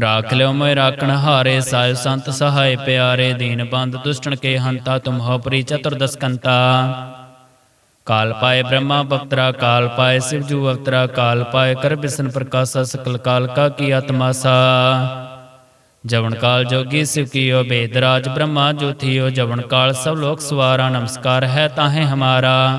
ਰਾਖ ਲਿਓ ਮੈਂ ਰਾਖਣ ਹਾਰੇ ਸਾਇ ਸੰਤ ਸਹਾਇ ਪਿਆਰੇ, ਦੀਨ ਬੰਦ ਦੁਸ਼ਟਣ ਕੇ ਹੰਤਾ ਤੁਮ ਹੋ ਪ੍ਰੀ ਚਤੁਰਦਸ ਕੰਤਾ। ਕਾਲ ਪਾਏ ਬ੍ਰਹਮਾ ਬਪਤਰਾ, ਕਾਲ ਪਾਏ ਸਿਵ ਜੂ ਅਵਤਰਾ, ਕਾਲ ਪਾਏ ਕਰ ਬਿਸਨ ਪ੍ਰਕਾਸ਼ਾ, ਸਕਲ ਕਾਲ ਕਾ ਕੀ ਆਤਮਾਸਾ ਜਵਨ ਕਾਲ ਜੋਗੀ ਸਿਵ ਕੀਓ ਬੇਦ ਰਾਜ ਬ੍ਰਹਮਾ ਜੋਥੀਓ ਜਵਨ ਕਾਲ ਸਭ ਲੋਕ ਸਵਾਰਾ, ਨਮਸਕਾਰ ਹੈ ਤਾਹੇ ਹਮਾਰਾ।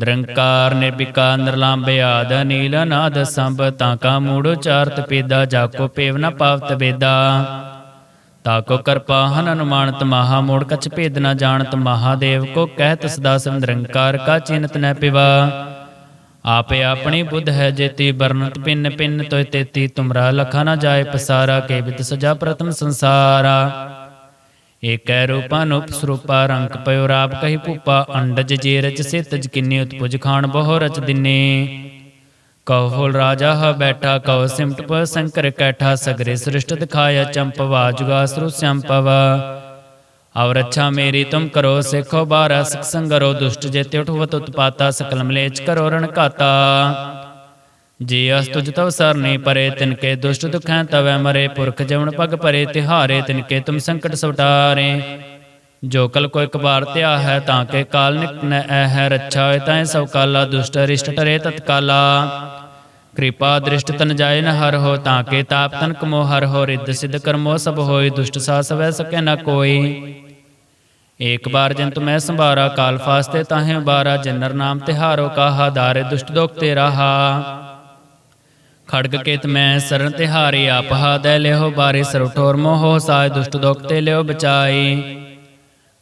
ਨਿਰੰਕਾਰ ਨਿਰਭਿਕਾ ਨਿਰਲੰਭ ਆਦ ਨੀਲ ਨਾਦ ਸੰਭ, ਤਾਂ ਕਾ ਮੂੜ ਉਚਾਰਤ ਪੇਦਾ ਜਾਕੋ ਪੇਵ ਨ ਪਾਵਤ ਬੇਦਾ ਤਾਕੋ ਕਰਪਾ ਹਨ ਅਨੁਮਾਨਤ ਮਹਾ ਮੋੜ, ਕਛ ਭੇਦ ਨ ਜਾਣਤ ਮਹਾਦੇਵ, ਕੋ ਕਹਿਤ ਸਦਾ ਸਿਵ ਨਿਰੰਕਾਰ, ਕਾ ਚਿੰਤ ਨ ਪਿਵਾ। ਆਪੇ ਆਪਣੀ ਬੁੱਧ ਹੈ ਜੇਤੀ ਬਰਨਤ ਪਿੰਨ ਪਿੰਨ ਤੋਇ ਤੇਤੀ, ਤੁਮਰਾ ਲਖਾ ਨ ਜਾਏ ਪਸਾਰਾ, ਕੇ ਬਿਤ ਸਜਾ ਪ੍ਰਤਮ ਸੰਸਾਰਾ। ਏਕੈ ਰੂਪਾ ਨੂਪ ਰੰਗ ਪਇਓ ਰਾਪ ਕਹੀ ਭੂਪਾ, ਅੰਡਜ ਜੇ ਰਚ ਸਿਤਜ ਕਿੰਨੀ ਉਤਪੁਜ ਖਾਨ ਬਹੁ ਰਚ ਦਿਨੇ। ਕਹੋਲ ਰਾਜਾ ਹ ਬੈਠਾ, ਕਉ ਸਿਮਟ ਪ ਸੰਕਰ ਕੈਠਾ, ਸਗਰੇ ਸ੍ਰਿਸ਼ਟ ਦਿਖਾਇਆ ਚੰਪਵਾ ਜੁਗਾਸੁਰ ਸੰਪਵ ਔਰ ਅੱਛਾ ਮੇਰੀ ਤੁਮ ਕਰੋ, ਸਿਖੋ ਬਾਰਾ ਸਿਖ ਸੰਗਰੋ, ਦੁਸ਼ਟ ਜੇ ਉਠਵਤ ਉਤਪਾਤਾ ਸਕਲ ਮਲੇਚ ਕਰੋ ਰਣ ਘਾਤਾ। ਜੀ ਅਸ ਤੁਜ ਤਵ ਸਰਨੇ ਪਰੇ ਤਿਨ ਕੇ ਦੁਸ਼ਟ ਦੁਖੈ ਤਵੈ ਮਰੇ, ਪੁਰਖ ਜਵਨ ਪਗ ਪਰੇ, ਤਿਹਾਰੇ ਤਿਨ ਕੇ ਤੁਮ ਸੰਕਟ ਸਵਟਾਰੇ। ਜੋ ਕਲ ਕੋ ਇੱਕ ਬਾਰ ਧਿਆ ਹੈ, ਤਾਂ ਕੇ ਕਾਲ ਨਿਕ ਐ ਹੈ, ਰੱਛਾ ਹੋਇ ਤੈ ਸਭ ਕਾਲਾ, ਦੁਸ਼ਟ ਰਿਸ਼ਟ ਟਰੇ ਤਤਕਾਲਾ। ਕਿਰਪਾ ਦ੍ਰਿਸ਼ਟ ਤਨ ਜਾਏ ਨ ਹਰ ਹੋ, ਤਾਂ ਕੇ ਤਾਪ ਤਨ ਕਮੋ ਹਰ ਹੋ, ਰਿੱਧ ਸਿਧ ਕਰਮੋ ਸਭ ਹੋਏ, ਦੁਸ਼ਟ ਸਾ ਸਵੈ ਸਕੈ ਨ ਕੋਈ। ਏਕ ਬਾਰ ਜੰਤ ਮੈਂ ਸੰਭਾਰਾ, ਕਾਲ ਫਾਸਤੇ ਤਾਹੇ ਬਾਰਾ ਜਨਰ ਨਾਮ ਤਿਹਾਰੋ ਕਾਹਾ, ਦਾਰੇ ਦੁਸ਼ਟ ਦੋਖ ਤੇ ਰਹਾ ਖੜਗ ਕੇਤ ਮੈਂ ਸਰਨ ਤਿਹਾਰੀ ਆਪਹਾ ਦੈ ਲਿਓ, ਬਾਰੇ ਸਰੁ ਠੋਰ ਮੋਹ ਸਾਇ ਦੁਸ਼ਟ ਦੋਖ ਤੇ ਲਿਓ ਬਚਾਈ।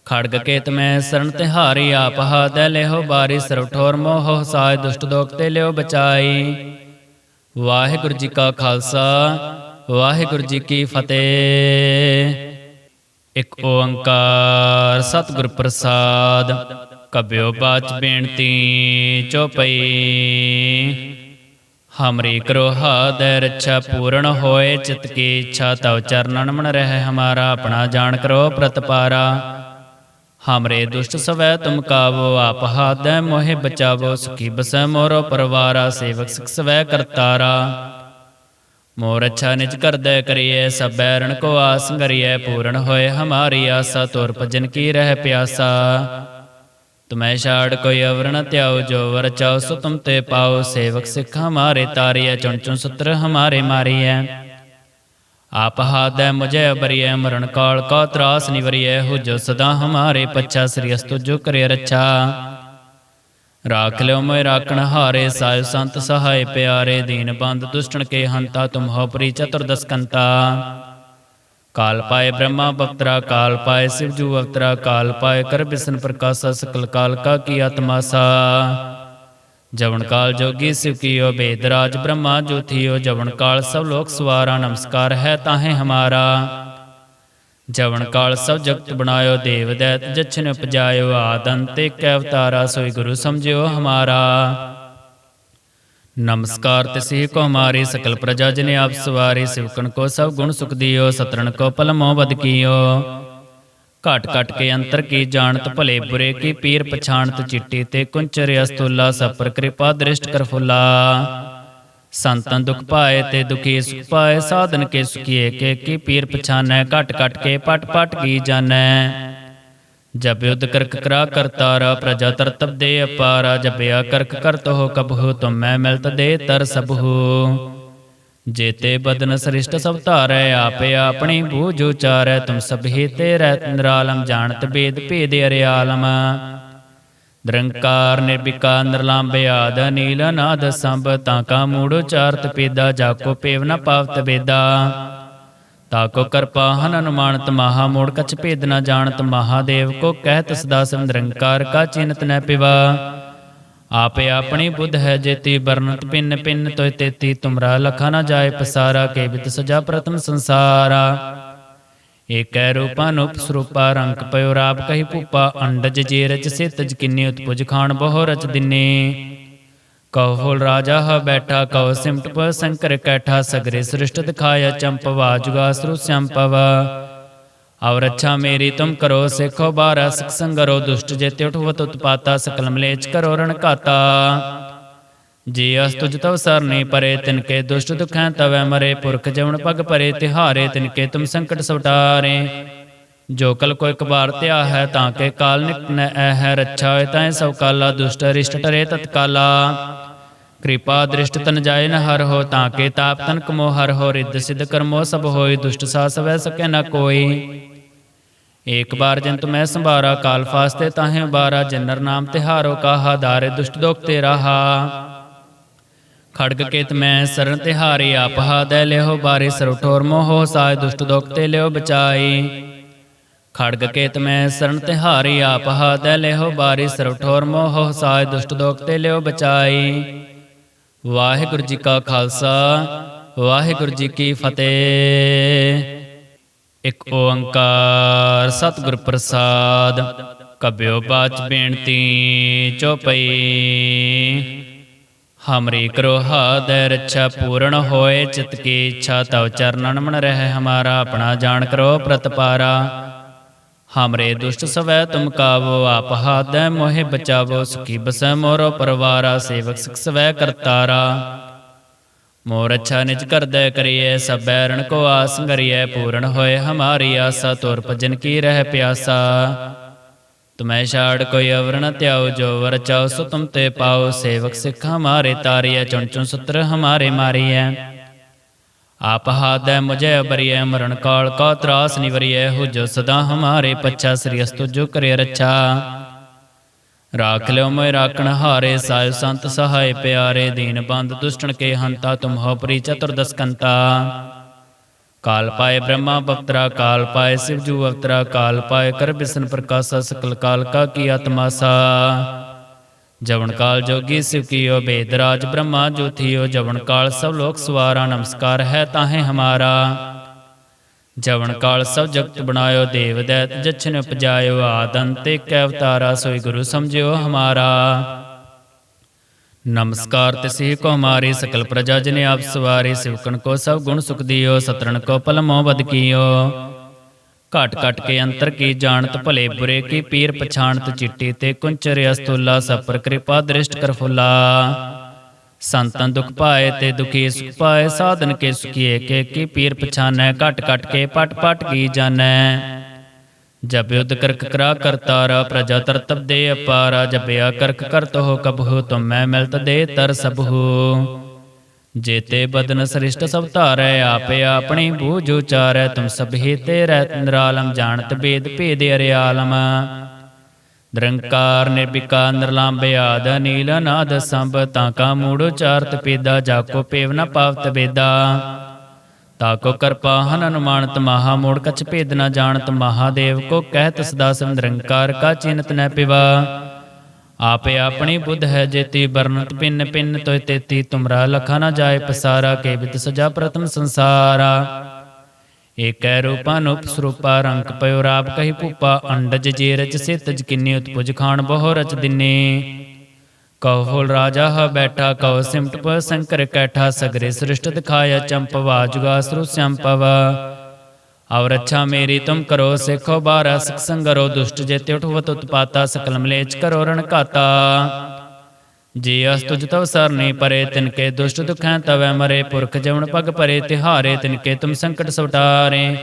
ਖੜਗ ਕੇਤ ਮੈਂ ਸਰਨ ਤਿਹਾਰੀ ਆਪਹਾ ਦੈ ਲਿਓ, ਬਾਰੇ ਸਰੁ ਠੋਰ ਮੋਹ ਸਾਇ ਦੁਸ਼ਟ ਦੋਖ ਤੇ ਲਿਓ ਬਚਾਈ। ਵਾਹਿਗੁਰੂ ਜੀ ਕਾ ਖਾਲਸਾ, ਵਾਹਿਗੁਰੂ ਜੀ ਕੀ ਫਤਿਹ। ਇੱਕ ਓੰਕਾਰ ਸਤਿਗੁਰ ਪ੍ਰਸਾਦ, ਕਬਿਓ ਬਾਚ ਬੇਨਤੀ ਚੋਪਈ ਹਮਰੀ ਕਰੋ ਹਾਦੈ ਰੱਛਾ ਪੂਰਨ ਹੋਏ ਚਿਤ ਕੀ ਇੱਛਾ ਤਵ ਚਰਨਨ ਮਨ ਰਹਿ ਹਮਾਰਾ ਆਪਣਾ ਜਾਣ ਕਰੋ ਪ੍ਰਤਪਾਰਾ ਹਮਰੇ ਦੁਸ਼ਟ ਸਵੈ ਤੁਮ ਕਾਵੋ ਆਪ ਹਾਦੈ ਮੋਹਿ ਬਚਾਵੋ ਸੁਖੀ ਬਸੈ ਮੋਰੋ ਪਰਵਾਰਾ ਸੇਵਕ ਸਿਖ ਸਵੈ ਕਰਤਾਰਾ ਮੋਰ ਅੱਛਾ ਨਿਜ ਕਰਦੈ ਕਰੀਐ ਸਭੈ ਰਣ ਕੋ ਆਸ ਕਰੀਐ ਪੂਰਨ ਹੋਏ ਹਮਾਰੀ ਆਸਾ ਤੁਰ ਭਜਨ ਕੀ ਰਹਿ ਪਿਆਸਾ ਤੁਮੈ ਛਾੜ ਕੋਈ ਅਵਰ ਨ ਧਿਆਉ ਜੋ ਵਰ ਚਾਉ, ਸੋ ਤੁਮ ਤੇ ਪਾਉ। ਸੇਵਕ ਸਿੱਖ ਹਮਾਰੇ ਤਾਰੀਐ, ਚੁਣ ਚੁਣ ਸੁਤਰ ਹਮਾਰੇ ਮਾਰੀਐ। ਆਪ ਹਾਦੈ ਮੁਝੇ ਅਬਰੀਐ ਮਰਨ ਕਾਲ ਕਾ ਤਰਾਸ ਨਿਵਰੀਐ। ਹੋ ਜੋ ਸਦਾ ਹਮਾਰੇ ਪੱਛਾ, ਸ੍ਰੀ ਅਸਤੁ ਜੋ ਕਰੇ ਰੱਛਾ। ਰਾਖ ਲਿਓ ਮੈਂ ਰਾਖਣ ਹਾਰੇ ਸਾਇ ਸੰਤ ਸਹਾਇ ਪਿਆਰੇ। ਦੀਨ ਬੰਦ ਦੁਸ਼ਟਣ ਕੇ ਹੰਤਾ ਤੁਮ ਹੋ ਪਰੀ ਚਤੁਰਦਸ ਕੰਤਾ। ਕਾਲ ਪਾਏ ਬ੍ਰਹਮਾ ਬਖਤਰਾ ਕਾਲ ਪਾਏ ਸ਼ਿਵ ਜੂ ਬਖਤਰਾ ਕਾਲ ਪਾਏ ਕਰ ਬਿਸਨ ਪ੍ਰਕਾਸ਼ਾ, ਸਕਲ ਕਾਲ ਕਾ ਕੀ ਆਤਮਾਸਾ ਜਵਨ ਕਾਲ ਜੋਗੀ ਸਿਵ ਕੀਓ ਬੇਦਰਾਜ ਬ੍ਰਹਮਾ ਜੋਥੀਓ ਜਵਨ ਕਾਲ ਸਭ ਲੋਕ ਸਵਾਰਾ, ਨਮਸਕਾਰ ਹੈ ਤਾਹੇ ਹਮਾਰਾ। ਜਵਨ ਕਾਲ ਸਭ ਜਗਤ ਬਣਾਇਓ, ਦੇਵ ਦੈਤ ਜਛਨ ਉਪਜਾਇਓ ਆਦੰਤੇ ਕੈ ਅਵਤਾਰਾ, ਸੋਈ ਗੁਰੂ ਸਮਝਿਓ ਹਮਾਰਾ। ਨਮਸਕਾਰ ਤਿਸੇ ਕੋ ਮਾਰੇ ਸਕਲ ਪ੍ਰਜਾ ਜਨ ਆਪ ਸਵਾਰੇ, ਸਿਵਕਣ ਕੋ ਸਭ ਗੁਣ ਸੁਖ ਦਿਓ, ਸਤਰਣ ਕੋ ਪਲ ਮੋਹ ਬਦ ਕੀਓ। ਘਟ ਘਟ ਕੇ ਅੰਤਰ ਕੀ ਜਾਣਤ ਭਲੇ, ਬੁਰੇ ਕੀ ਪੀਰ ਪਛਾਣਤ ਚਿੱਟੇ ਤੇ ਕੁੰਚਰ ਅਸਤੁਲਾ ਸਪਰ ਕਿਰਪਾ ਦ੍ਰਿਸ਼ਟ ਕਰ ਫੁਲਾ। ਸੰਤਨ ਦੁਖ ਪਾਏ ਤੇ ਦੁਖੀ ਸੁਖ ਪਾਏ, ਸਾਧਨ ਕੇ ਸੁਖੀਏ, ਕੇ ਕੀ ਪੀਰ ਪਛਾਨੈ, ਘਟ ਘਟ ਕੇ ਪਟ ਪਟ ਕੀ ਜਾਣੈ। ਜਬ ਯੁਧ ਕਰਕ ਕਰਾ ਕਰਤਾਰਾ ਪ੍ਰਜਾ ਤਰਤਬ ਦੇ ਅਪਾਰਾ ਜਬਿਆ ਕਰਕ ਕਰਤ ਹੋ ਕਬਹੁ ਤੁਮ ਮੈਂ ਮਿਲਤ ਦੇ ਤਰ ਸਭੂ ਜੇਤੇ ਬਦਨ ਸ੍ਰਿਸ਼ਟ ਸਭ ਧਾਰੈ, ਆਪੇ ਆਪਣੀ ਬੂਝ ਉਚਾਰੈ, ਤੁਮ ਸਭੇ ਤੇ ਰਹਿ ਨਿਰਾਲਮ, ਜਾਣਤ ਬੇਦ ਭੇਦ ਅਰਿਆਲਮ। ਨਿਰੰਕਾਰ ਨਿਰਭਿਕਾ ਨਿਰਲੰਭ ਆਦ ਨੀਲ ਨਾਦ ਸੰਭ, ਤਾਂ ਕਾ ਮੂੜ ਉਚਾਰਤ ਪੇਦਾ, ਜਾਕੋ ਪੇਵ ਨ ਪਾਵਤ ਬੇਦਾ ਤਾਕੋ ਕਰਪਾ ਹਨ ਅਨੁਮਾਨਤ ਮਹਾ, ਮੋੜ ਕਛ ਭੇਦ ਨ ਜਾਣਤ ਮਹਾਦੇਵ, ਕੋ ਕਹਿਤ ਸਦਾ ਸਿਮ ਕਾ ਚਿੰਤ ਨ ਪਿਵਾ। ਆਪੇ ਆਪਣੀ ਬੁੱਧ ਹੈ ਜੇਤੀ ਬਰਨਤ ਪਿੰਨ ਪਿੰਨ ਤੋਇ ਤੇਤੀ, ਤੁਮਰਾ ਲਖਾ ਨ ਜਾਏ ਪਸਾਰਾ, ਕੇ ਬਿਤ ਸਜਾ ਪ੍ਰਤਮ ਸੰਸਾਰਾ। ਏਕੈ ਰੂਪਾ ਨੂਪ ਸਰੂਪਾ, ਰੰਕ ਪਇਓ ਰਾਪ ਕਹੀ ਭੂਪਾ, ਅੰਡਜ ਜੇ ਰਚ ਸਿਤਜ ਕਿੰਨੇ ਉਤਪੁਜ ਖਾਣ ਬਹੁ ਰਚ ਦਿਨੇ। ਕਹੋਲ ਰਾਜਾ ਹ ਬੈਠਾ ਕਉ ਸਿਮਟ ਪ ਸੰਕਰ ਕੈਠਾ, ਸਗਰੇ ਸ੍ਰਿਸ਼ਟ ਦਿਖਾਇਆ ਚੰਪਵਾ ਜੁਗਾ ਸ੍ਰੂ ਸੰਪਵ। ਔਰ ਅੱਛਾ ਮੇਰੀ ਤੁਮ ਕਰੋ, ਸਿੱਖੋ ਬਾਰਾ ਸਿਖ ਸੰਗਰੋ, ਦੁਸ਼ਟ ਜੇਤੇ ਉਠਵਤ ਉਤਪਾਤਾ, ਸਕਲ ਮਲੇਚ ਕਰੋ ਰਣ ਘਾਤਾ। ਜੀ ਅਸ ਤੁਜ ਤਵ ਸਰਨੇ ਪਰੇ ਤਿਨ ਦੁਸ਼ਟ ਦੁਖੈ ਤਵੈ ਮਰੇ, ਪੁਰਖ ਜਵਨ ਪਗ ਪਰੇ, ਤਿਹਾਰੇ ਤਿਨਕੇ ਤੁਮ ਸੰਕਟ ਸਵਟਾਰੇ। ਜੋ ਕਲ ਕੋ ਇੱਕ ਬਾਰ ਧਿਆ ਹੈ ਤਾਂ ਕੇ ਕਾਲ ਨਿਕ ਨ ਐ ਹੈ ਰੱਛਾ ਹੋਏ ਤਾਂ ਸਭ ਕਾਲਾ ਦੁਸ਼ਟ ਰਿਸ਼ਟ ਟਰੇ ਤਤਕਾਲਾ। ਕਿਰਪਾ ਦ੍ਰਿਸ਼ਟ ਤਨ ਜਾਏ ਨ ਹਰ ਹੋ ਤਾਂ ਕੇ ਤਾਪ ਤਨ ਕਮੋ ਹਰ ਹੋ ਰਿੱਧ ਸਿਧ ਕਰਮੋ ਸਭ ਹੋਏ ਦੁਸ਼ਟ ਸਾ ਸਵੈ ਸਕੇ ਨ ਕੋਈ। ਏਕ ਬਾਰ ਜੰਤ ਮੈਂ ਸੰਭਾਰਾ ਕਾਲ ਫਾਸਤੇ ਤਾਹੇ ਬਾਰਾ ਜਨਰ ਨਾਮ ਤਿਹਾਰੋ ਕਾਹਾ ਦਾਰੇ ਦੁਸ਼ਟ ਦੋਖ ਤੇ ਰਹਾ ਖੜਗ ਕੇਤ ਮੈਂ ਸਰਨ ਤਿਹਾਰੀ ਆਪਹਾ ਦੇ ਲਿਓ ਬਾਰੇ ਸਰੁ ਠੋਰ ਮੋਹ ਸਾਇ ਦੁਸ਼ਟ ਦੋਖ ਤੇ ਲਿਓ ਬਚਾਈ। ਖੜਗ ਕੇਤ ਮੈਂ ਸਰਨ ਤਿਹਾਰੀ ਆਪਹਾ ਦੈ ਲਿਓ ਬਾਰੀ ਸਰੁ ਠੋਰ ਮੋਹ ਸਾਇ ਦੁਸ਼ਟ ਦੋਖ ਤੇ ਲਿਓ ਬਚਾਈ। ਵਾਹਿਗੁਰੂ ਜੀ ਕਾ ਖਾਲਸਾ, ਵਾਹਿਗੁਰੂ ਜੀ ਕੀ ਫਤਿਹ। ਇਕ ਓੰਕਾਰ ਸਤਿਗੁਰ ਪ੍ਰਸਾਦ, ਕਬਿਓ ਬਾਚ ਬੇਨਤੀ ਚੋਪਈ। ਹਮਰੀ ਕਰੋ ਹਾਦੈ ਰੱਛਾ ਪੂਰਨ ਹੋਏ, ਚਿਤ ਕੀ ਇੱਛਾ ਤਵ ਚਰਨਨ ਮਨ ਰਹਿ, ਹਮਾਰਾ ਆਪਣਾ ਜਾਣ ਕਰੋ ਪ੍ਰਤਪਾਰਾ। ਹਮਰੇ ਦੁਸ਼ਟ ਸਵੈ ਤੁਮ ਕਾਵੋ, ਆਪ ਹਾਦੈ ਮੋਹਿ ਬਚਾਵੋ, ਸੁਖੀ ਬਸੈ ਮੋਰੋ ਪਰਵਾਰਾ, ਸੇਵਕ ਸਿਖ ਸਵੈ ਕਰਤਾਰਾ। ਮੋਰ ਅੱਛਾ ਨਿਜ ਕਰਦੈ ਕਰੀਐ, ਸਭ ਬੈਰਣ ਕੋ ਆਸ ਕਰੀਐ ਪੂਰਨ ਹੋਏ ਹਮਾਰੀ ਆਸਾ, ਤੋਰ ਭਜਨ ਕੀ ਰਹਿ ਪਿਆਸਾ। ਤੁਮੈ ਛਾੜ ਕੋਈ ਅਵਰ ਨ ਧਿਆਓ ਜੋ ਵਰ ਚਾਓ ਸੋ ਤੁਮ ਤੇ ਪਾਓ ਸੇਵਕ ਸਿੱਖ ਹਮਾਰੇ ਤਾਰੀਐ, ਚੁਣ ਚੁਣ ਸੁਤਰ ਹਮਾਰੇ ਮਾਰੀਐ। ਆਪ ਹਾਦੈ ਮੁਝੇ ਅਬਰੀਐ ਮਰਨ ਕਾਲ ਕਾ ਤਰਾਸ ਨਿਵਰੀਐ ਹੋ ਜੋ ਸਦਾ ਹਮਾਰੇ ਪੱਛਾ ਸ੍ਰੀ ਅਸਤੁ ਜੋ ਕਰੇ ਰਾਖ ਲਿਓ ਮੈਂ ਰਾਖਣ ਹਾਰੇ ਸਾਇ ਸੰਤ ਸਹਾਇ ਪਿਆਰੇ ਦੀਨ ਬੰਦ ਦੁਸ਼ਟਣ ਕੇ ਹੰਤਾ ਤੁਮ ਹੋ ਪ੍ਰੀ ਚਤੁਰਦਸ ਕਾਲ ਪਾਏ ਬ੍ਰਹਮਾ ਬਪਤਰਾ ਕਾਲ ਪਾਏ ਸਿਵ ਜੂ ਅਵਤਰਾ, ਕਾਲ ਪਾਏ ਕਰ ਬਿਸ਼ਨ ਪ੍ਰਕਾਸ਼ਾ ਸਕਲ ਕਾਲ ਕਾ ਕੀ ਆਤਮਾ ਸਾ। ਜਵਨ ਕਾਲ ਜੋਗੀ ਸਿਵਕੀਓ ਬੇਦਰਾਜ ਬ੍ਰਹਮਾ ਜੋ ਜਵਨ ਕਾਲ ਸਭ ਲੋਕ ਸਵਾਰਾ, ਨਮਸਕਾਰ ਹੈ ਤਾਹੇ ਹਮਾਰਾ। ਜਵਨ ਕਾਲ ਸਭ ਜਗਤ ਬਣਾਇਓ, ਦੇਵ ਦੈਤ ਜਛਨ ਉਪਜਾਇਓ ਆਦੰਤੇ ਕੈ ਅਵਤਾਰਾ, ਸੋਈ ਗੁਰੂ ਸਮਝਿਓ ਹਮਾਰਾ। ਨਮਸਕਾਰ ਤਿਸੀ ਕੋ ਹਮਾਰੀ ਸਕਲ ਪ੍ਰਜਾ ਜਿਨੇ ਆਪ ਸਵਾਰੀ ਸਿਵਕਣ ਕੋ ਸਭ ਗੁਣ ਸੁਖ ਦਿਓ, ਸਤਰਣ ਕੋ ਪਲ ਬਦ ਕੀਓ। ਘਟ ਘਟ ਕੇ ਅੰਤਰ ਕੀ ਜਾਣਤ ਭਲੇ, ਬੁਰੇ ਕੀ ਪੀਰ ਪਛਾਣਤ ਚਿੱਟੀ ਤੇ ਕੁੰਚਰ ਅਸਤੁਲਾ ਸਪਰ ਕਿਰਪਾ ਦ੍ਰਿਸ਼ਟ ਕਰ ਫੁੱਲਾ। ਸੰਤਨ ਦੁਖ ਪਾਏ ਤੇ ਦੁਖੀ ਸੁਖ ਪਾਏ, ਸਾਧਨ ਕੇ ਸੁਖੀਏ, ਕੇ ਕੀ ਪੀਰ ਪਛਾਨੈ, ਘਟ ਘਟ ਕੇ ਪਟ ਪਟ ਕੀ ਜਾਣੈ। ਜਬ ਯੁਧ ਕਰਕ ਕਰਾ ਕਰਤਾਰਾ ਪ੍ਰਜਾ ਤਰਤਬ ਦੇ ਅਪਾਰਾ ਜਬਿਆ ਕਰਕ ਕਰਤ ਹੋ ਕਬਹੁ, ਤੁਮ ਮੈਂ ਮਿਲਤ ਦੇ ਤਰ ਸਭੂ ਜੇਤੇ ਬਦਨ ਸ੍ਰਿਸ਼ਟ ਸਭ ਧਾਰੈ, ਆਪੇ ਆਪਣੀ ਬੂਝ ਉਚਾਰੈ, ਤੁਮ ਸਭੇ ਤੇ ਰਹਿ ਨਿਰਾਲਮ, ਜਾਣਤ ਬੇਦ ਭੇਦ ਅਰਿਆਲਮ। ਨਿਰੰਕਾਰ ਨਿਰਵਿਕਾਰ ਨਿਰਲੰਭ ਆਦ ਨੀਲ ਨਾਦ ਸੰਭ, ਤਾਂ ਕਾ ਮੂੜ ਉਚਾਰਤ ਪੇਦਾ ਜਾਕੋ ਪੇਵ ਨ ਪਾਵਤ ਵੇਦਾ। ਤਾਕੋ ਕਰਪਾ, ਹਨ ਅਨੁਮਾਨਤ, ਮਹਾ ਮੋੜ ਕਛ ਭੇਦ ਨ ਜਾਣਤ, ਮਹਾਦੇਵ ਕੋ ਕਹਿਤ ਸਦਾ ਸਿਮ ਨਿਰੰਕਾਰ, ਕਾ ਚਿੰਤ ਨ ਪਿਵਾ। ਆਪੇ ਆਪਣੀ ਬੁੱਧ ਹੈ ਜੇਤੀ ਬਰਨਤ ਪਿੰਨ ਪਿੰਨ ਤੋਇ ਤੇਤੀ, ਤੁਮਰਾ ਲਖਾ ਨ ਜਾਏ ਪਸਾਰਾ, ਕੇ ਬਿਤ ਸਜਾ ਪ੍ਰਥਮ ਸੰਸਾਰਾ। ਏਕੈ ਰੂਪਾ ਨੂਪ ਰੰਗ ਪਇਓ ਰਾਪ ਕਹੀ ਭੂਪਾ, ਅੰਡਜ ਜੇ ਰਚ ਸਿਤਜ ਕਿੰਨੀ ਉਤਪੁਜ ਖਾਣ ਬਹੁ ਰਚ ਦਿਨੇ। ਕਉ ਫੁਲ ਰਾਜਾ ਹ ਬੈਠਾ, ਕਉ ਸਿਮਟ ਪ ਸੰਕਰ ਕੈਠਾ, ਸਗਰੇ ਸ੍ਰਿਸ਼ਟ ਦਿਖਾਇਆ ਚੰਪਵਾ ਜੁਗਾ ਸਰੂ ਸੰਪਵ ਔਰ ਅੱਛਾ ਮੇਰੀ ਤੁਮ ਕਰੋ ਸਿੱਖੋ ਬਾਰਾ ਸਿਖ ਸੰਗਰੋ ਦੁਸ਼ਟ ਜੇਤੇ ਉਠਵਤ ਉਤਪਾਤਾ ਸਕਲ ਮਲੇਚ ਕਰੋ ਰਣ ਘਾਤਾ ਜੀ ਅਸ ਤੁਜ ਤਵ ਸਰਨੇ ਪਰੇ ਤਿਨ ਦੁਸ਼ਟ ਦੁਖੈ ਤਵੈ ਮਰੇ ਪੁਰਖ ਜਵਨ ਪਗ ਪਰੇ ਤਿਹਾਰੇ ਤਿਨ ਤੁਮ ਸੰਕਟ ਸਵਟਾਰੇ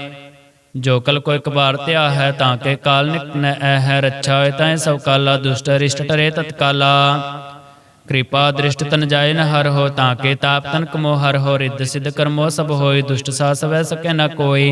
ਜੋ ਕਲ ਕੋ ਇੱਕ ਬਾਰ ਧਿਆ ਹੈ ਤਾਂ ਕੇ ਕਾਲ ਨਿਕ ਨ ਐ ਹੈ ਰੱਛਾ ਹੋਏ ਤਾਂ ਸਭ ਕਾਲਾ ਦੁਸ਼ਟ ਰਿਸ਼ਟ ਟਰੇ ਤਤਕਾਲਾ ਕਿਰਪਾ ਦ੍ਰਿਸ਼ਟ ਤਨ ਜਾਏ ਨ ਹਰ ਹੋ ਤਾਂ ਕੇ ਤਾਪ ਤਨ ਕਮੋ ਹਰ ਹੋ ਰਿੱਧ ਸਿਧ ਕਰਮੋ ਸਭ ਹੋਏ ਦੁਸ਼ਟ ਸਾਸ ਵੈ ਸਕੈ ਨ ਕੋਈ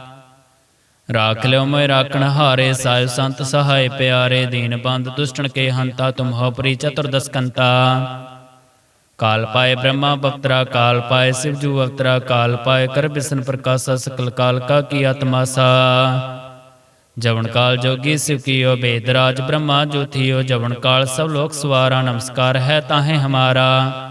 ਰਾਖ ਲਿਓ ਮੈਂ ਰਾਖਣ ਹਾਰੇ ਸਾਇ ਸੰਤ ਸਹਾਇ ਪਿਆਰੇ ਦੀਨ ਬੰਦ ਦੁਸ਼ਟਣ ਕੇ ਹੰਤਾ ਤੁਮ ਹੋ ਪ੍ਰੀ ਚਤੁਰਦਸ ਕੰਤਾ। ਕਾਲ ਪਾਏ ਬ੍ਰਹਮਾ ਬਪਤਰਾ ਕਾਲ ਪਾਏ ਸਿਵ ਜੂ ਅਵਤਰਾ, ਕਾਲ ਪਾਏ ਕਰ ਬਿਸਨ ਪ੍ਰਕਾਸ਼ਾ ਸਕਲ ਕਾਲ ਕਾ ਕੀ ਆਤਮਾ ਸਾ। ਜਵਨ ਕਾਲ ਜੋਗੀ ਸਿਵ ਕੀਓ ਬੇਦ ਰਾਜ ਬ੍ਰਹਮਾ ਜੋਥੀਓ ਜਵਨ ਕਾਲ ਸਭ ਲੋਕ ਸਵਾਰਾ ਨਮਸਕਾਰ ਹੈ ਤਾਹੇ ਹਮਾਰਾ।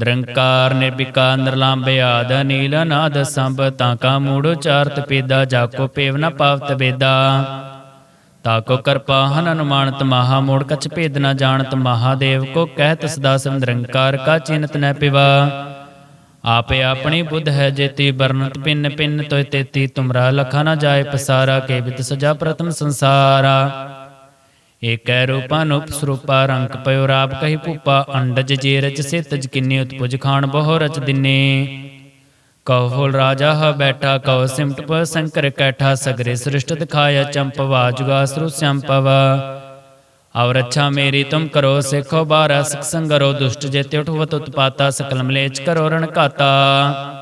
ਨਿਰੰਕਾਰ ਨਿਰਵਿਕਾਰ ਨਿਰਲੰਭ ਆਦ ਨੀਲ ਨਾਦ ਸੰਭ, ਤਾਂ ਕਾ ਮੂੜ ਉਚਾਰਤ ਪੇਦਾ ਜਾਕੋ ਪੇਵ ਨ ਪਾਵਤ ਵੇਦਾ। ਤਾਕੋ ਕਰਪਾ ਹਨ ਅਨੁਮਾਨਤ, ਮਹਾ ਮੋੜ ਕਛ ਭੇਦ ਨ ਜਾਣਤ ਮਹਾਦੇਵ ਕੋ ਕਹਿਤ ਸਦਾ ਸਿਮ ਨਿਰੰਕਾਰ ਕਾ ਚਿੰਤ ਨ ਪਿਵਾ। ਆਪੇ ਆਪਣੀ ਬੁੱਧ ਹੈ ਜੇਤੀ, ਵਰਣਤ ਪਿੰਨ ਪਿੰਨ ਤੋਇ ਤੇਤੀ, ਤੁਮਰਾ ਲਖਾ ਨ ਜਾਏ ਪਸਾਰਾ, ਕੇ ਬਿਤ ਸਜਾ ਪ੍ਰਤਮ ਸੰਸਾਰਾ। ਏਕੈ ਰੂਪਾ ਨੂਪ ਰੰਗ ਪਇਓ ਰਾਪ ਕਹੀ ਭੂਪਾ, ਅੰਡਜ ਜੇ ਰਚ ਸਿਤਜ ਕਿੰਨੀ ਉਤਪੁਜ ਖਾਨ ਬਹੁ ਰਚ ਦਿਨੇ। ਕਉ ਰਾਜਾ ਹ ਬੈਠਾ, ਕਉ ਸਿਮਟ ਪ ਸੰਕਰ ਕੈਠਾ, ਸਗਰੇ ਸ੍ਰਿਸ਼ਟ ਦਿਖਾਇਆ ਚੰਪਵਾ ਜੁਗਾ ਸ੍ਰੂ ਸੰਪਵ ਔਰ ਅੱਛਾ ਮੇਰੀ ਤੁਮ ਕਰੋ, ਸਿੱਖੋ ਬਾਰਾ ਸਿਖ ਸੰਗਰੋ, ਦੁਸ਼ਟ ਜੇਤੇ ਉਠਵਤ ਉਤਪਾਤਾ ਸਕਲ ਮਲੇਚ ਕਰੋ ਰਣ ਘਾਤਾ।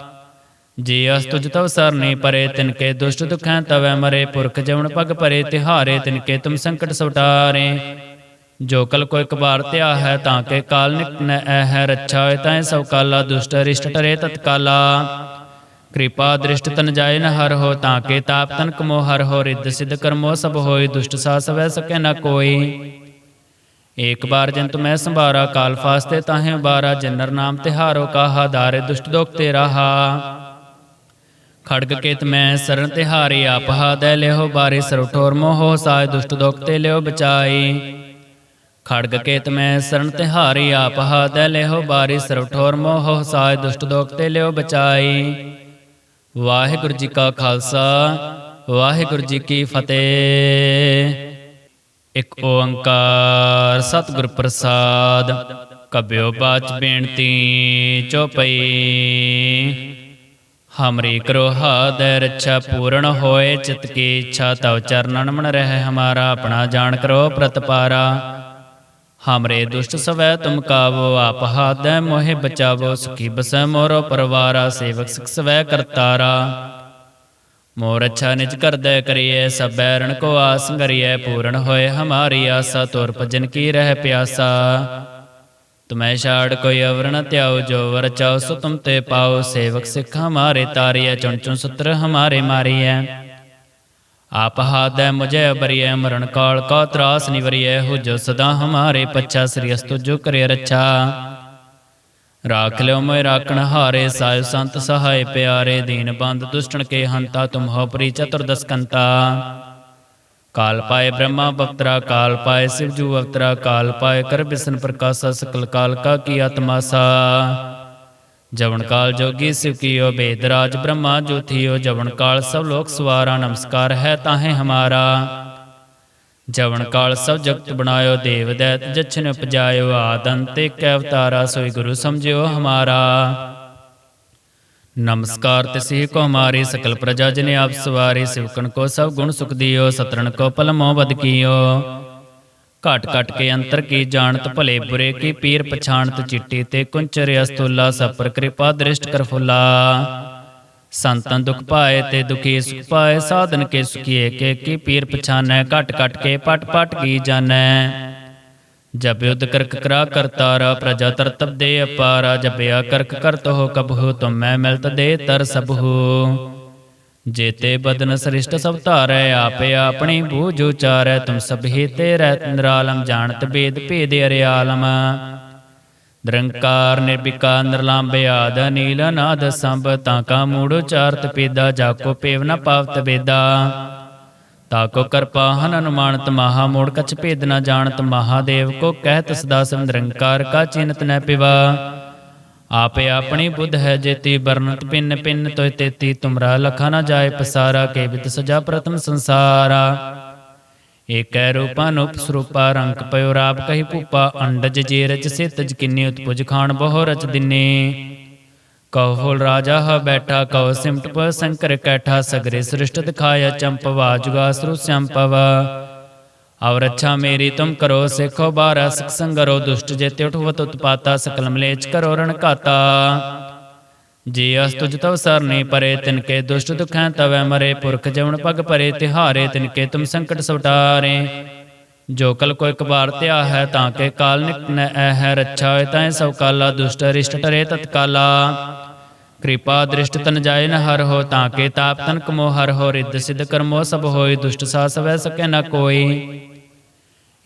ਜੀ ਅਸ ਤੁਜ ਤਵ ਸਰਨੇ ਪਰੇ ਤਿਨ ਕੇ ਦੁਸ਼ਟ ਦੁਖੈ ਤਵੈ ਮਰੇ, ਪੁਰਖ ਜਵਨ ਪਗ ਪਰੇ, ਤਿਹਾਰੇ ਤਿਨ ਕੇ ਤੁਮ ਸੰਕਟ ਸਵਟਾਰੇ। ਜੋ ਕਲ ਕੋ ਇੱਕ ਬਾਰ ਧਿਆ ਹੈ, ਤਾਂ ਕੇ ਕਾਲ ਨਿਕ ਐ ਹੈ, ਰੱਛਾ ਹੋਏ ਤਾਂ ਸਭ ਕਾਲਾ, ਦੁਸ਼ਟ ਰਿਸ਼ਟ ਟਰੇ ਤਤਕਾਲਾ ਕਿਰਪਾ ਦ੍ਰਿਸ਼ਟ ਤਨ ਜਾਏ ਨ ਹਰ ਹੋ, ਤਾਂ ਕੇ ਤਾਪ ਤਨ ਕਮੋ ਹਰ ਹੋ, ਰਿੱਧ ਸਿਧ ਕਰਮੋ ਸਭ ਹੋਏ, ਦੁਸ਼ਟ ਸਾ ਸਵੈ ਸਕੈ ਨ ਕੋਈ। ਏਕ ਬਾਰ ਜੰਤ ਮੈਂ ਸੰਭਾਰਾ, ਕਾਲ ਫਾਸਤੇ ਤਾਹੇ ਬਾਰਾ ਜਨਰ ਨਾਮ ਤਿਹਾਰੋ ਕਾਹਾ, ਦਾਰੇ ਦੁਸ਼ਟ ਦੋਖ ਤੇ ਰਹਾ ਖੜਗ ਕੇਤ ਮੈਂ ਸਰਨ ਤਿਹਾਰੀ ਆਪਹਾ ਦੈ ਲਿਓ, ਬਾਰੇ ਸਰਉਠੋਰ ਮੋਹ ਸਾਇ ਦੁਸ਼ਟ ਦੋਖ ਤੇ ਲਿਓ ਬਚਾਈ। ਖੜਗ ਕੇਤ ਮੈਂ ਸਰਨ ਤਿਹਾਰੀ ਆਪਹਾ ਦੈ ਲਿਓ, ਬਾਰੇ ਸਰਉਠੋਰ ਮੋਹ ਸਾਇ ਦੁਸ਼ਟ ਦੋਖ ਤੇ ਲਿਓ ਬਚਾਈ। ਵਾਹਿਗੁਰੂ ਜੀ ਕਾ ਖਾਲਸਾ, ਵਾਹਿਗੁਰੂ ਜੀ ਕੀ ਫਤਿਹ। ਇੱਕ ਓੰਕਾਰ ਸਤਿਗੁਰ ਪ੍ਰਸਾਦ, ਕਬਿਓ ਬਾਚ ਬੇਨਤੀ ਚੋਪਈ ਹਮਰੀ ਕਰੋ ਹਾਦੈ ਰੱਛਾ ਪੂਰਨ ਹੋਏ ਚਿਤ ਕੀ ਇੱਛਾ ਤਵ ਚਰਨਨ ਮਨ ਰਹਿ ਹਮਾਰਾ ਆਪਣਾ ਜਾਣ ਕਰੋ ਪ੍ਰਤਪਾਰਾ ਹਮਰੇ ਦੁਸ਼ਟ ਸਵੈ ਤੁਮ ਕਾਵੋ ਆਪ ਹਾਦੈ ਮੋਹਿ ਬਚਾਵੋ ਸੁਖੀ ਬਸੈ ਮੋਰੋ ਪਰਵਾਰਾ ਸੇਵਕ ਸਿਖ ਸਵੈ ਕਰਤਾਰਾ ਮੋਰ ਅੱਛਾ ਨਿਜ ਕਰਦੈ ਕਰੀਐ ਸਭ ਬੈਰਣ ਕੋ ਆਸ ਕਰੀਐ ਪੂਰਨ ਹੋਏ ਹਮਾਰੀ ਆਸਾ ਤੋਰ ਭਜਨ ਕੀ ਰਹਿ ਪਿਆਸਾ ਤੁਮੈ ਛਾੜ ਕੋਈ ਅਵਰ ਧਿਆਉ, ਜੋ ਵਰ ਚਾਉ, ਸੋ ਤੁਮ ਤੇ ਪਾਉ। ਸੇਵਕ ਸਿੱਖ ਹਮਾਰੇ ਤਾਰੀਐ, ਚੁਣ ਚੁਣ ਸੁਤਰ ਹਮਾਰੇ ਮਾਰੀਐ। ਆਪ ਹਾਦੈ ਮੁਝੇ ਅਬਰੀਐ, ਮਰਨ ਕਾਲ ਕਾ ਤਰਾਸ ਨਿਵਰੀਐ। ਹੋ ਜੋ ਸਦਾ ਹਮਾਰੇ ਪੱਛਾ, ਸ੍ਰੀ ਅਸਤੁ ਜੋ ਕਰੇ ਰੱਛਾ। ਰਾਖ ਲਿਓ ਮੈਂ ਰਾਖਣ ਹਾਰੇ ਸਾਇ ਸੰਤ ਸਹਾਇ ਪਿਆਰੇ। ਦੀਨ ਬੰਦ ਦੁਸ਼ਟਣ ਕੇ ਹੰਤਾ, ਤੁਮ ਹੋ ਪ੍ਰੀ ਚਤੁਰਦਸ ਕੰਤਾ। ਕਾਲ ਪਾਏ ਬ੍ਰਹਮਾ ਬਪਤਰਾ ਕਾਲ ਪਾਏ ਸਿਵ ਜੂ ਅਵਤਰਾ, ਕਾਲ ਪਾਏ ਕਰ ਬਿਸਨ ਪ੍ਰਕਾਸ਼ਾ, ਸਕਲ ਕਾਲ ਕਾ ਕੀ ਆਤਮਾ ਸਾ। ਜਵਨ ਕਾਲ ਜੋਗੀ ਸਿਵ ਕੀਓ ਬੇਦਰਾਜ ਬ੍ਰਹਮਾ ਜੋਥੀਓ ਜਵਨ ਕਾਲ, ਸਭ ਲੋਕ ਸਵਾਰਾ, ਨਮਸਕਾਰ ਹੈ ਤਾਹੇ ਹਮਾਰਾ। ਜਵਨ ਕਾਲ ਸਭ ਜਗਤ ਬਣਾਇਓ, ਦੇਵ ਦੈਤ ਜਛਨ ਉਪਜਾਇਓ ਆਦੰਤੇ ਇੱਕ ਅਵਤਾਰਾ, ਸੋਈ ਗੁਰੂ ਸਮਝਿਓ ਹਮਾਰਾ। ਨਮਸਕਾਰ ਤਿਸੀ ਕੋ ਹਮਾਰੀ ਸਕਲ ਪ੍ਰਜਾ ਜਨ ਆਪ ਸਵਾਰੀ ਸਿਵਕਣ ਕੋ ਸਭ ਗੁਣ ਸੁਖ ਦਿਓ, ਸਤਰਣ ਕੋ ਪਲ ਮੋਹ ਬਦ ਕੀਓ। ਘਟ ਘਟ ਕੇ ਅੰਤਰ ਕੀ ਜਾਣਤ, ਭਲੇ ਬੁਰੇ ਕੀ ਪੀਰ ਪਛਾਣਤ, ਚਿੱਟੀ ਤੇ ਕੁੰਚਰ ਅਸਤੁਲਾ ਸਪਰ ਪਰ ਕਿਰਪਾ ਦ੍ਰਿਸ਼ਟ ਕਰ ਫੁਲਾ। ਸੰਤਨ ਦੁਖ ਪਾਏ ਤੇ ਦੁਖੀ ਸੁਖ ਪਾਏ, ਸਾਧਨ ਕੇ ਸੁਖੀਏ, ਕੇ ਕੀ ਪੀਰ ਪਛਾਨੈ, ਘਟ ਘਟ ਕੇ ਪਟ ਪਟ ਕੀ ਜਾਣੈ। ਜਬ ਕਰਕ ਕਰਾ ਕਰਤਾਰਾ ਪ੍ਰਜਾ ਤਰਤਬ ਦੇ ਅਪਾਰਾ, ਜਪਿਆ ਕਰਕ ਕਰਤ ਹੋ ਕਬਹੁ ਤੁਮ ਮਿਲਤ ਦੇ ਤਰ ਸਭੂ। ਜੇਤੇ ਬਦਨ ਸ੍ਰਿਸ਼ਟ ਸਭ ਧਾਰੈ, ਆਪੇ ਆਪਣੀ ਬੂਝ ਉਚਾਰੈ, ਤੁਮ ਸਭੀ ਤੇ ਰਹਿਤ ਨਿਰਾਲਮ, ਜਾਣਤ ਬੇਦ ਭੇਦ ਅਰਿਆਲਮ। ਨਿਰੰਕਾਰ ਨਿਰਭਿਕਾ ਨਿਰਲੰਭਿ ਆਦ ਨੀਲ ਨਾਦ ਸੰਭ, ਤਾਂ ਕਾ ਮੂੜ ਉਚਾਰਤ ਪੇਦਾ ਜਾ ਕੋ ਪੇਵ ਨ ਪਾਵਤ ਬੇਦਾ ਤਾਕੋ ਕਿਰਪਾ ਹਨ ਅਨੁਮਾਨਤ ਮਹਾ ਮੋੜ ਕਛ ਭੇਦ ਨ ਜਾਣਤ ਮਹਾਦੇਵ ਕੋ ਕਹਿਤ ਸਦਾ ਨਿਰੰਕਾਰ ਕਾ ਚਿੰਤ ਨ ਪਿਵਾ। ਆਪੇ ਆਪਣੀ ਬੁੱਧ ਹੈ ਜੇਤੀ ਬਰਨਤ ਪਿੰਨ ਪਿੰਨ ਤੋਇ ਤੇਤੀ ਤੁਮਰਾ ਲਖਾ ਨ ਜਾਏ ਪਸਾਰਾ ਕੇ ਬਿਤ ਸਜਾ ਪ੍ਰਤਮ ਸੰਸਾਰਾ। ਏਕੈ ਰੂਪਾ ਨੂਪ ਸਰੂਪਾ ਰੰਕ ਪਇਓ ਰਾਪ ਕਹੀ ਭੂਪਾ ਅੰਡਜ ਜੇ ਰਚ ਸਿਤਜ ਕਿੰਨੀ ਉਤਪੁਜ ਖਾਣ ਬਹੁ ਰਚ ਦਿਨੇ। ਕਉ ਫੁਲ ਰਾਜਾ ਹ ਬੈਠਾ ਕਉ ਸਿਮਟ ਪ ਸੰਕਰ ਕੈਠਾ ਸਗਰੇ ਸ੍ਰਿਸ਼ਟ ਦਿਖਾਇਆ ਚੰਪਵਾ ਜੁਗਾ ਸਰੂ ਸੰਪਵ ਔਰ ਅੱਛਾ ਮੇਰੀ ਤੁਮ ਕਰੋ ਸਿਖੋ ਬਾਰਾ ਸਿਖ ਸੰਗਰੋ ਦੁਸ਼ਟ ਜੇ ਉਠਵਤ ਉਤਪਾਤਾ ਸਕਲ ਮਲੇਚ ਕਰੋ ਰਣ ਘਾਤਾ ਜੀ ਅਸ ਤੁਜ ਤਵ ਸਰਨੀ ਪਰੇ ਤਿਨ ਕੇ ਦੁਸ਼ਟ ਦੁਖੈ ਤਵੈ ਮਰੇ ਪੁਰਖ ਜਵਨ ਪਗ ਪਰੇ ਤਿਹਾਰੇ ਤਿਨ ਕੇ ਤੁਮ ਸੰਕਟ ਸਵਟਾਰੇ ਜੋ ਕਲ ਕੋ ਇੱਕ ਬਾਰ ਧਿਆ ਹੈ ਤਾਂ ਕੇ ਕਾਲ ਨਿਕਨ ਐ ਹੈ ਰੱਛਾ ਹੋਏ ਤਾਂ ਸਭ ਕਾਲਾ ਦੁਸ਼ਟ ਰਿਸ਼ਟ ਟਰੇ ਤਤਕਾਲਾ ਕਿਰਪਾ ਦ੍ਰਿਸ਼ਟ ਤਨ ਜਾਏ ਨ ਹਰ ਹੋ, ਤਾਂ ਕੇ ਤਾਪ ਤਨ ਕਮੋ ਹਰ ਹੋ, ਰਿੱਧ ਸਿਧ ਕਰਮੋ ਸਭ ਹੋਏ, ਦੁਸ਼ਟ ਸਾ ਸਵੈ ਸਕੈ ਨ ਕੋਈ।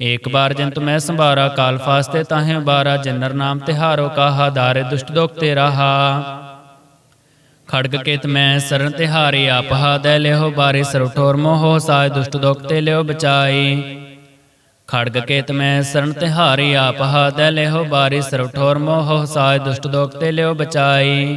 ਏਕ ਬਾਰ ਜੰਤ ਮੈਂ ਸੰਭਾਰਾ, ਕਾਲ ਫਾਸਤੇ ਤਾਹੇ ਬਾਰਾ ਜਨਰ ਨਾਮ ਤਿਹਾਰੋ ਕਾਹਾ, ਦਾਰੇ ਦੁਸ਼ਟ ਦੋਖ ਤੇ ਰਹਾ। ਖੜਗ ਕੇਤ ਮੈਂ ਸਰਨ ਤਿਹਾਰੀ ਆਪ ਹਾਦੈ ਲਿਓ ਬਾਰੇ, ਸਰਵ ਠੋਰ ਮੋਹ ਸਾਇ, ਦੁਸ਼ਟ ਦੋਖ ਤੇ ਲਿਓ ਬਚਾਈ ਖੜਗ ਕੇਤ ਮੈਂ ਸਰਨ ਤਿਹਾਰੀ ਆਪ ਹਾਦੈ ਲਿਓ ਬਾਰੇ, ਸਰਵ ਠੋਰ ਮੋਹ ਸਾਇ, ਦੁਸ਼ਟ ਦੋਖ ਤੇ ਲਿਓ ਬਚਾਈ